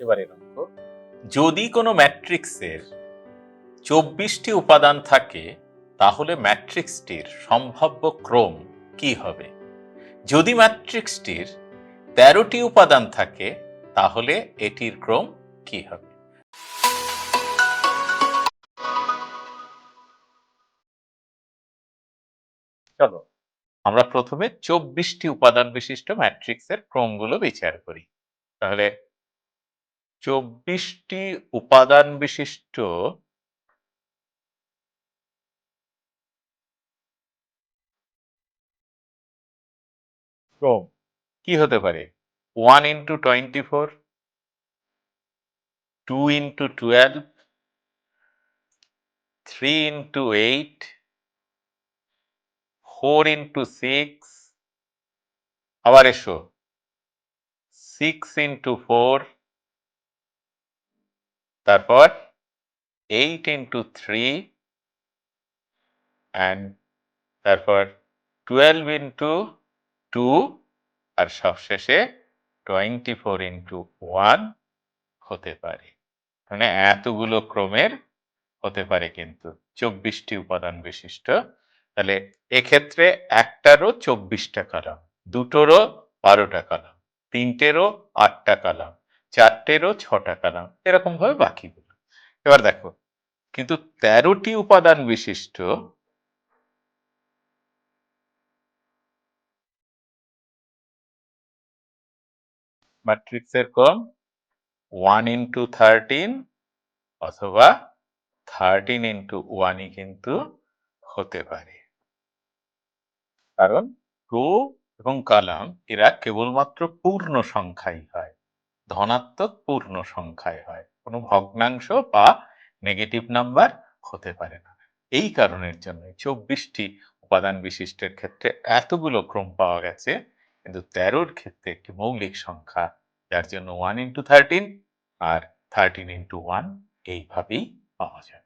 এবারে অঙ্ক যদি কোনো ম্যাট্রিক্সের চব্বিশটি উপাদান থাকে, তাহলে ম্যাট্রিক্সটির সম্ভাব্য ক্রম কি হবে? যদি ম্যাট্রিক্সটির তেরোটি উপাদান থাকে, তাহলে এটির ক্রম কি হবে? চলো আমরা প্রথমে চব্বিশটি উপাদান বিশিষ্ট ম্যাট্রিক্সের ক্রমগুলো বিচার করি। তাহলে চব্বিশটি উপাদান বিশিষ্ট ক্রম কি হতে পারে? One into twenty four two into twelve three into eight four into six, আবার এসো। সিক্স ইন্টু ফোর, তারপর এইট ইন্টু থ্রি অ্যান্ড তারপর টুয়েলভ ইন্টু টু, আর সবশেষে টোয়েন্টি ফোর ইন্টু ওয়ান হতে পারে। মানে এতগুলো ক্রমের হতে পারে কিন্তু। চব্বিশটি উপাদান বিশিষ্ট তাহলে এক্ষেত্রে একটারও চব্বিশটা কলাম, দুটোরও বারোটা কলাম, তিনটেরও আটটা কলাম, চারটেরও ছটা কলাম, এরকম ভাবে বাকিগুলো। এবার দেখো, কিন্তু তেরোটি উপাদান বিশিষ্ট ম্যাট্রিক্সের ক্রম ওয়ান ইন্টু থার্টিন অথবা থার্টিন ইন্টু ওয়ানই কিন্তু হতে পারে। কারণ টু এবং কালাম এরা কেবলমাত্র পূর্ণ সংখ্যাই হয়, ধনাত্মক পূর্ণ সংখ্যায় হয়। কোনো ভগ্নাংশ বা নেগেটিভ নাম্বার হতে পারে না। এই কারণের জন্য চব্বিশটি উপাদান বিশিষ্টের ক্ষেত্রে এতগুলো ক্রম পাওয়া গেছে, কিন্তু তেরোর ক্ষেত্রে একটি মৌলিক সংখ্যা, যার জন্য ওয়ান ইন্টু থার্টিন আর থার্টিন ইন্টু ওয়ান এইভাবেই পাওয়া যাবে